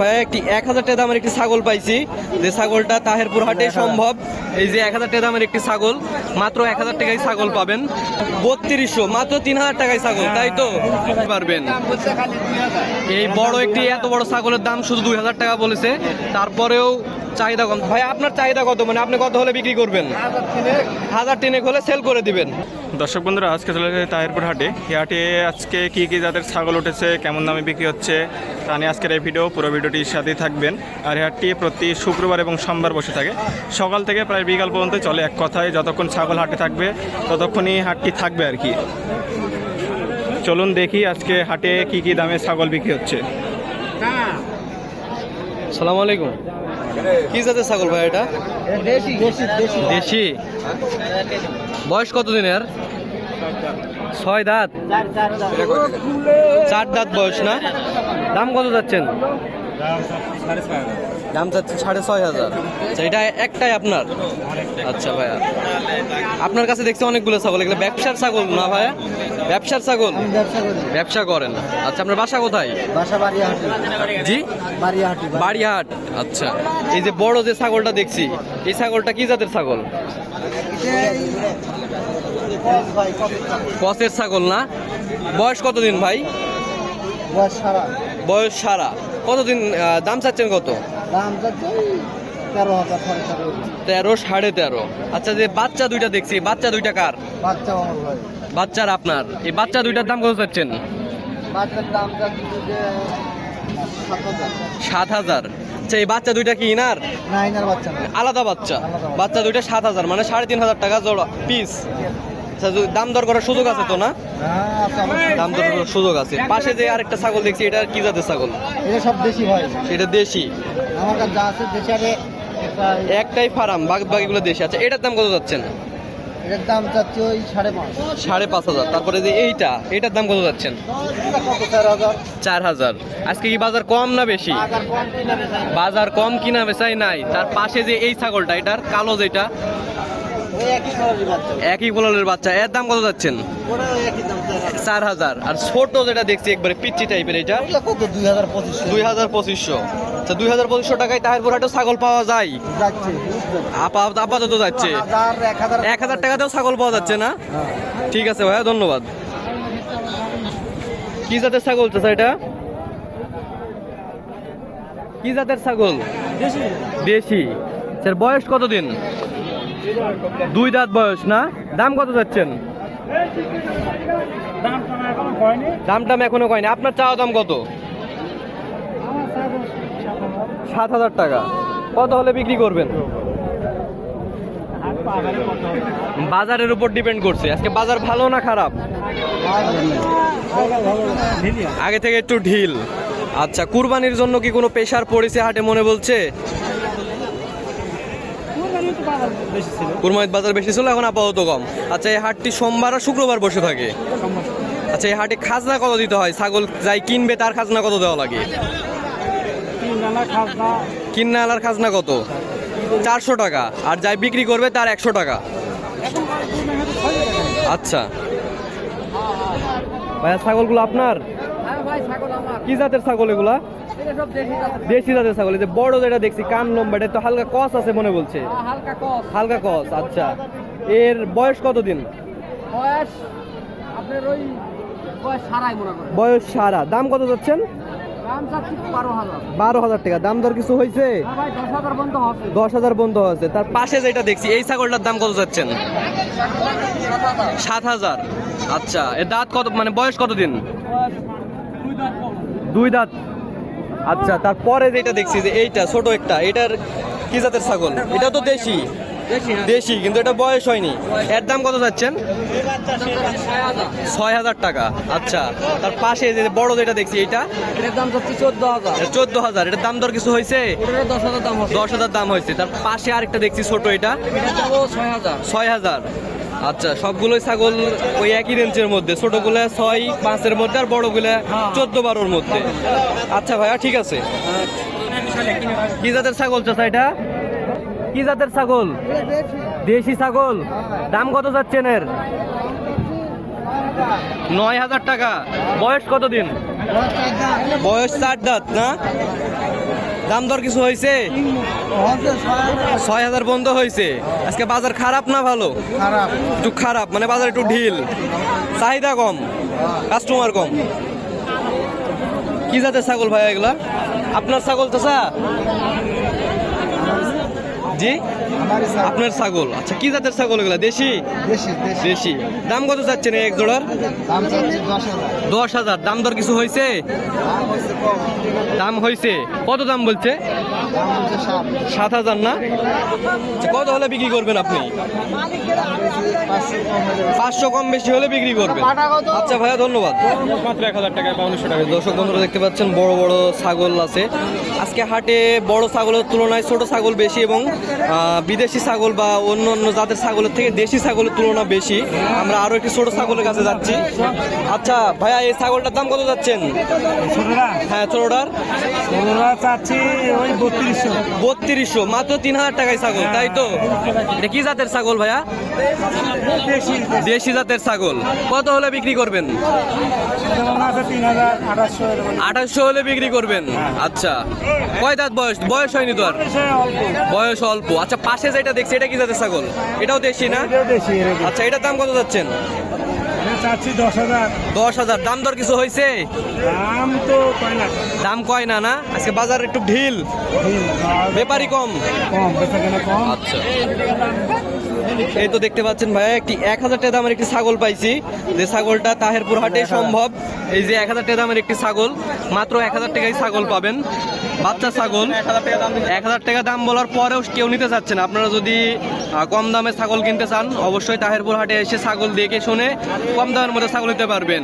ভাইয়া একটি এক হাজার টাকা দামের একটি ছাগল পাইছি। যে ছাগলটা তাহেরপুর হাটে সম্ভব। এই যে এক হাজার টাকা দামের একটি ছাগল মাত্র এক হাজার টাকায় ছাগল পাবেন। বত্রিশশো মাত্র তিন হাজার টাকায় ছাগল তাই তো? পারবেন। এই বড় একটি এত বড় ছাগলের দাম শুধু দুই হাজার টাকা বলেছে। তারপরেও চাহিদা কম। ভাই আপনার চাহিদা কত? মানে আপনি কত হলে বিক্রি করবেন? হাজার তিনেক হলে সেল করে দিবেন। দর্শক বন্ধুরা আজকে চলে যাচ্ছে তাহিরপুর হাটে। এই হাটে আজকে কি কি জাতের ছাগল উঠেছে কেমন দামে বিক্রি হচ্ছে তা নিয়ে আজকের এই ভিডিও পুরো ভিডিওটির সাথেই থাকবেন। আর হাটটি প্রতি শুক্রবার এবং সোমবার বসে থাকে। সকাল থেকে প্রায় বিকাল পর্যন্ত চলে এক কথায়। যতক্ষণ ছাগল হাটে থাকবে, ততক্ষণই হাটটি থাকবে আর কি। চলুন দেখি আজকে হাটে কি কি দামে ছাগল বিক্রি হচ্ছে। সালাম আলাইকুম। কি জাতের ছাগল ভাই এটা? দেশি। বয়স কত দিনের ছয় দাঁত। চার দাঁত বয়স না? দাম কত যাচ্ছেন? দাম যাচ্ছে সাড়ে ছয় হাজার। আচ্ছা। এটা একটাই আপনার? আচ্ছা ভাইয়া। আপনার কাছে দেখছি অনেকগুলো ছাগল এগুলো ব্যবসার ছাগল না ভাইয়া? ব্যবসার ছাগল? ব্যবসা করেন। আচ্ছা আপনার বাসা কোথায়? বাসা বাড়িয়াহাটি। জি? বাড়িয়াহাটি বাড়িহাট আচ্ছা। এই যে বড় যে ছাগলটা দেখছি এই ছাগলটা কি জাতের ছাগল? কসের ছাগল না? বয়স কতদিন ভাই? বয়স সারা। বয়স সারা। কতদিন দাম চাচ্ছেন কত? দাম তেরো হাজার সাড়ে তেরো। সাড়ে তেরো। আচ্ছা যে বাচ্চা দুইটা দেখছি বাচ্চা দুইটা কার? বাচ্চা বাচ্চার আপনার। এই বাচ্চা দুইটার দাম কত চাচ্ছেন? বাচ্চার দাম সাত হাজার। আচ্ছা এই বাচ্চা দুইটা কি ইনার? না আলাদা বাচ্চা। আলাদা বাচ্চা। বাচ্চা দুইটা সাত হাজার মানে সাড়ে তিন হাজার টাকা জোড়া পিস আচ্ছা দাম দর করার সুযোগ আছে তো না? হ্যাঁ। দাম দর করার সুযোগ আছে। পাশে যে আরেকটা ছাগল দেখছি এটা কি জাতের ছাগল? এটা সব দেশি এটা দেশি। আমার কাছে যা আছে দেশি আরে একটাই। ফার্ম বাকি বাকিগুলো দেশি। আচ্ছা এটার দাম কত যাচ্ছেন? এটার দাম যাচ্ছে ওই সাড়ে পাঁচ। সাড়ে পাঁচ হাজার। তারপরে যে এইটা এটার দাম কত যাচ্ছেন? চার হাজার। আজকে কি বাজার কম না বেশি? বাজার কম কিনা বেচাই নাই। তার পাশে যে এই ছাগলটা এটার কালো যেটা একই সরাসরি বাচ্চা। এর দাম কত যাচ্ছেন? চার হাজার। আর ছোট যেটা দেখছি একবারে পিচ্ছি টাইপের এটা কত? দুই হাজার পঁচিশশো। দুই হাজার পঁচিশশো। আচ্ছা দুই হাজার পঁচিশশো টাকায় তাহেরপুর হাটে ছাগল পাওয়া যায়। আপাতত যাচ্ছে। এক হাজার টাকাতেও ছাগল পাওয়া যাচ্ছে না? হ্যাঁ। ঠিক আছে ভাইয়া ধন্যবাদ। কি জাতের ছাগল চাচা এটা? কি জাতের ছাগল? দেশি। স্যার বয়স কতদিন? দুই দাঁত বয়স, না? দাম কত যাচ্ছেন দাম টাম এখনও কয়নি। আপনার চাওয়া দাম কত? সাত হাজার টাকা। কত হলে বিক্রি করবেন? বাজারের উপর ডিপেন্ড করছে। আজকে বাজার ভালো না খারাপ? আগে থেকে একটু ঢিল। আচ্ছা কুরবানির জন্য কি কোনো পেশার পড়েছে হাটে মনে বলছে? কুরবানির বাজার বেশি ছিল এখন আপাতত কম। আচ্ছা এই হাটটি সোমবার আর শুক্রবার বসে থাকে? আচ্ছা এই হাটে খাজনা কত দিতে হয়? ছাগল যাই কিনবে তার খাজনা কত দেওয়া লাগে? কিন্না আলার খাজনা কত? চারশো টাকা। আর যাই বিক্রি করবে তার একশো টাকা। আচ্ছা। ভাইয়া ছাগলগুলো আপনার? কি জাতের ছাগল এগুলা? দেশি জাতের ছাগল। যে বড় যেটা দেখছি কান লম্বা এটা তো হালকা কস আছে মনে বলছে। হালকা কম হালকা কস আচ্ছা। এর বয়স কতদিন? বয়স আপনার ওই বয়স সারাই মনে করেন। বয়স সারা। দাম কত যাচ্ছেন? বারো হাজার। টাকা। দাম দর কিছু হয়েছে? হ্যাঁ ভাই দশ হাজার বন্ধ হবে দশ হাজার বন্ধ আছে তার পাশে যেটা দেখছি এই ছাগলটার দাম কত যাচ্ছেন? সাত হাজার। আচ্ছা এর দাঁত কত মানে বয়স কতদিন? দুই দাঁত আচ্ছা তারপরে যেটা দেখছি যে এইটা ছোট একটা এটার কি জাতের ছাগল? এটা তো দেশি। দেশি কিন্তু এটা বয়স হয়নি। এর দাম কত যাচ্ছেন ছয় হাজার টাকা। আচ্ছা তার পাশে যে বড় যেটা দেখছি দাম চোদ্দ হাজার। এটার দাম দর কিছু হয়েছে? দশ হাজার দাম হয়েছে। তার পাশে আরেকটা দেখছি ছোট এটা। ছয় হাজার। আচ্ছা সবগুলোই ছাগল ওই একই রেঞ্জের মধ্যে। ছোটগুলো ছয় পাঁচের মধ্যে আর বড়গুলো চোদ্দ বারোর মধ্যে। আচ্ছা ভাইয়া ঠিক আছে। কি জাতের ছাগল চাচা এটা? কি জাতের ছাগল? দেশি ছাগল। দাম কত যাচ্ছেন এর? নয় হাজার টাকা। বয়স কত দিন বয়স চার দাঁত না? দাম দর কিছু হয়েছে? ছয় হাজার। বন্ধ হয়েছে। আজকে বাজার খারাপ না ভালো? খারাপ। একটু খারাপ মানে বাজার একটু ঢিল। চাহিদা কম কাস্টমার কম। কি জাতের ছাগল ভাই এগুলা? আপনার ছাগল তো জি? আপনার ছাগল। আচ্ছা কি জাতের ছাগল এগুলা? দেশি? দেশি দাম কত চাচ্ছেন এক জোড়ার? দশ হাজার। দাম দর কিছু হয়েছে দাম হয়েছে কত দাম বলছে? সাত। হাজার না? আচ্ছা, কত হলে বিক্রি করবেন আপনি? পাঁচশো কম বেশি হলে বিক্রি করবেন। আচ্ছা ভাইয়া ধন্যবাদ। মাত্র এক হাজার টাকায় বাউন্নশো টাকা দর্শক বন্ধুরা দেখতে পাচ্ছেন বড় বড় ছাগল আছে। আজকে হাটে বড় ছাগলের তুলনায় ছোট ছাগল বেশি এবং বিদেশি ছাগল বা অন্য অন্য জাতের ছাগলের থেকে দেশি ছাগলের তুলনা বেশি। আমরা আরও একটি ছোট ছাগলের কাছে যাচ্ছি। আচ্ছা ভাইয়া এই ছাগলটার দাম কত যাচ্ছেন? হ্যাঁ ছোটটার বত্রিশশো। মাত্র তিন হাজার টাকায় ছাগল তাই তো? এটা কি জাতের ছাগল ভাইয়া? দেশি। জাতের ছাগল। কত হলে বিক্রি করবেন? আঠাশশো আঠাশশো হলে বিক্রি করবেন? আচ্ছা। কয় দাঁত বয়স? বয়স হয়নি তো আর? বয়স অল্প। আচ্ছা পাশে যেটা দেখছি এটা কি জাতের ছাগল? এটাও দেশি না? আচ্ছা এটার দাম কত যাচ্ছেন? চাচ্ছি দশ হাজার। দশ হাজার। দাম দর কিছু হয়েছে? দাম তো কয় না। দাম কয় না না? আজকে বাজার একটু ঢিল। ব্যাপারই কম। কম কম। আচ্ছা। এই তো দেখতে পাচ্ছেন ভাইয়া একটি এক হাজার টাকা দামের একটি ছাগল পাইছি। যে ছাগলটা তাহেরপুর হাটে সম্ভব। এই যে এক হাজার টাকা দামের একটি ছাগল মাত্র এক হাজার টাকায় ছাগল পাবেন। বাচ্চা ছাগল। এক হাজার টাকা দাম বলার পরেও কেউ নিতে চাচ্ছেন আপনারা যদি কম দামে ছাগল কিনতে চান অবশ্যই তাহেরপুর হাটে এসে ছাগল দেখে শুনে কম দামের মধ্যে ছাগল নিতে পারবেন।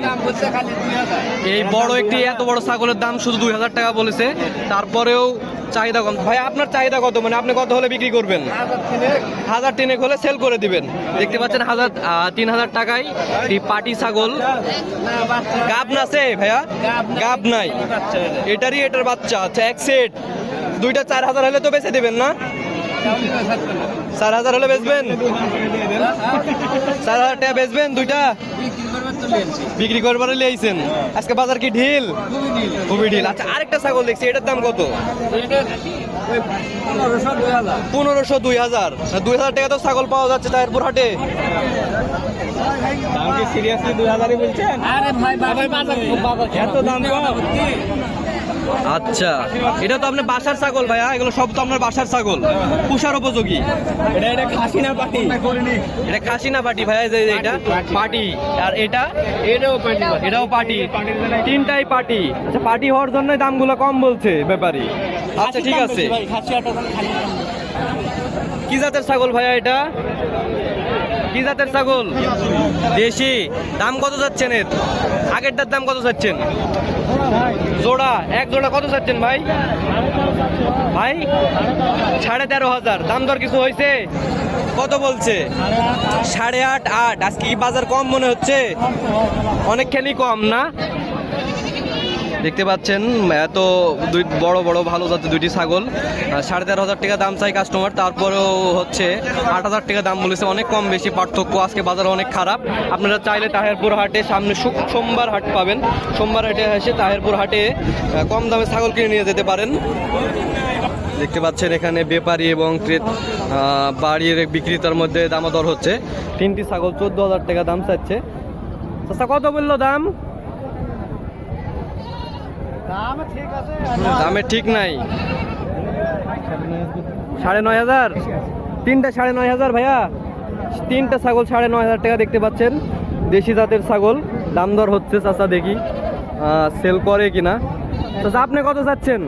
এই বড় একটি, এত বড় ছাগলের দাম শুধু দুই হাজার টাকা বলেছে। তারপরেও চাহিদা কম। ভাই, আপনার চাহিদা কত? মানে আপনি কত হলে বিক্রি করবেন? হাজার তিনেক হলে সেল করে দিবেন। দেখতে পাচ্ছেন হাজার তিন হাজার টাকায় এই পাটি ছাগল। গাব না আছে, ভাইয়া? গাব নাই। এটারই, এটার বাচ্চা। আচ্ছা এক সেট দুইটা চার হাজার হলে তো বেচে দেবেন না? চার হাজার হলে বেচবেন? চার হাজার টাকা বেচবেন দুইটা? বিক্রি করবার লিয়েছেন আজকে বাজার কি ঢিল? খুবই ঢিল। আচ্ছা আরেকটা ছাগল দেখছি এটার দাম কত? পনেরোশো দুই হাজার। দুই হাজার টাকা তো ছাগল পাওয়া যাচ্ছে তাহেরপুর হাটে। দাম কি সিরিয়াসলি দুই হাজারই বলছেন? আরে ভাই বাজার বাজার। এত দাম কম। আচ্ছা এটা তো আপনার বাসার ছাগল ভাইয়া এগুলো সব তো আপনার বাসার ছাগল। পুষার উপযোগী। এটা এটা খাসি না পাটি। এটা খাসি না পাটি ভাইয়া যে যে এটা পাটি আর এটা? এটাও পার্টি এটাও পাটি। তিনটাই পাটি। আচ্ছা পাটি হওয়ার জন্য দামগুলো কম বলছে ব্যাপারী। আচ্ছা ঠিক আছে। কি জাতের ছাগল ভাইয়া এটা? কি জাতের ছাগল। দেশি। দাম কত যাচ্ছেন এর? আগেরটার দাম কত যাচ্ছেন জোড়া, এক জোড়া কত যাচ্ছেন ভাই? ভাই, সাড়ে তেরো হাজার। দাম দর কিছু হয়েছে কত বলছে? সাড়ে আট আট। আজকে কি বাজার কম মনে হচ্ছে? অনেকখানি কম না? দেখতে পাচ্ছেন, এত দুই, বড় বড়, ভালো জাতের দুইটি ছাগল। সাড়ে তেরো হাজার টাকা দাম চাই কাস্টমার তারপরেও হচ্ছে আট হাজার টাকা দাম বলেছে, অনেক কম বেশি পার্থক্য, আজকে বাজার অনেক খারাপ। আপনারা চাইলে তাহেরপুর হাটে সামনে সোমবার হাট পাবেন। সোমবার হাটে এসে তাহেরপুর হাটে কম দামে ছাগল কিনে নিয়ে যেতে পারেন। দেখতে পাচ্ছেন এখানে ব্যাপারী এবং বাড়ির বিক্রেতার মধ্যে দামাদর হচ্ছে। তিনটি ছাগল চোদ্দ হাজার টাকা দাম চাচ্ছে। কত বলল দাম? দাম ঠিক নাই। সাড়ে নয় হাজার? তিনটা সাড়ে নয় হাজার ভাইয়া। তিনটা ছাগল সাড়ে নয় হাজার টাকা দেখতে পাচ্ছেন। দেশি জাতের ছাগল। দাম দর হচ্ছে চাচা দেখি। সেল করে কিনা। চাচা আপনি কত চাচ্ছেন?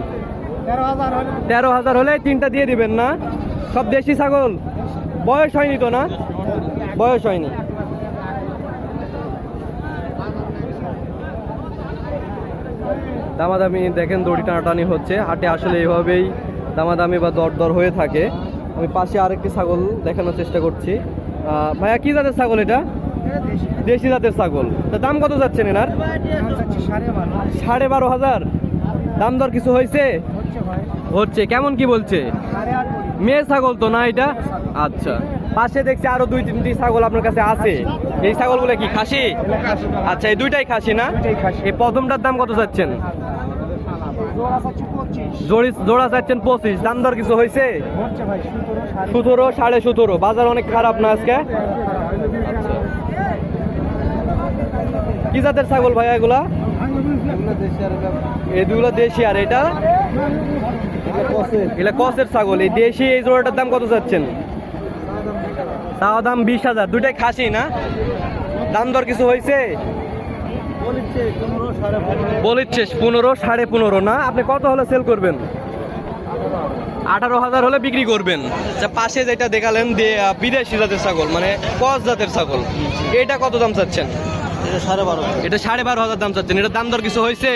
তেরো হাজার হলে তিনটা দিয়ে দিবেন না? সব দেশি ছাগল? বয়স হয়নি তো না? বয়স হয়নি। দামাদামি দেখেন দড়ি টানাটানি হচ্ছে হাটে আসলে এইভাবেই দামাদামি বা দরদর হয়ে থাকে। আমি পাশে আরেকটি ছাগল দেখানোর চেষ্টা করছি। ভাইয়া কি জাতের ছাগল এটা? দেশি। জাতের ছাগল। তা দাম কত যাচ্ছেন এনার? সাড়ে বারো সাড়ে বারো হাজার? দাম দর কিছু হয়েছে? হচ্ছে কেমন কি বলছে? মেয়ে ছাগল তো না এটা? আচ্ছা। পাশে দেখছি আরও দুই তিনটি ছাগল আপনার কাছে আছে। এই ছাগলগুলো কি খাসি? আচ্ছা এই দুইটাই খাসি না? এই প্রথমটার দাম কত যাচ্ছেন? জোড়া চাচ্ছেন পঁচিশ। দাম দর কিছু হয়েছে? সতেরো সাড়ে সতেরো বাজার অনেক খারাপ না আজকে? কি জাতের ছাগল ভাই এগুলা? এগুলো দেশি আর এটা? এগুলা কসের ছাগল। এই দেশি এই জোড়াটার দাম কত যাচ্ছেন তাও দাম বিশ হাজার। দুইটাই খাসি না? দাম দর কিছু হয়েছে? বলিচ্ছে পনেরো সাড়ে পনেরো। না? আপনি কত হলে সেল করবেন? আঠারো হাজার হলে বিক্রি করবেন। যা পাশে যেটা দেখালেন যে বিদেশি জাতের ছাগল মানে কস জাতের ছাগল এটা কত দাম চাচ্ছেন? এটা সাড়ে বারো হাজার। দাম চাচ্ছেন। এটা দাম দর কিছু হয়েছে?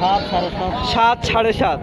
সাত সাড়ে সাত। সাত সাড়ে সাত।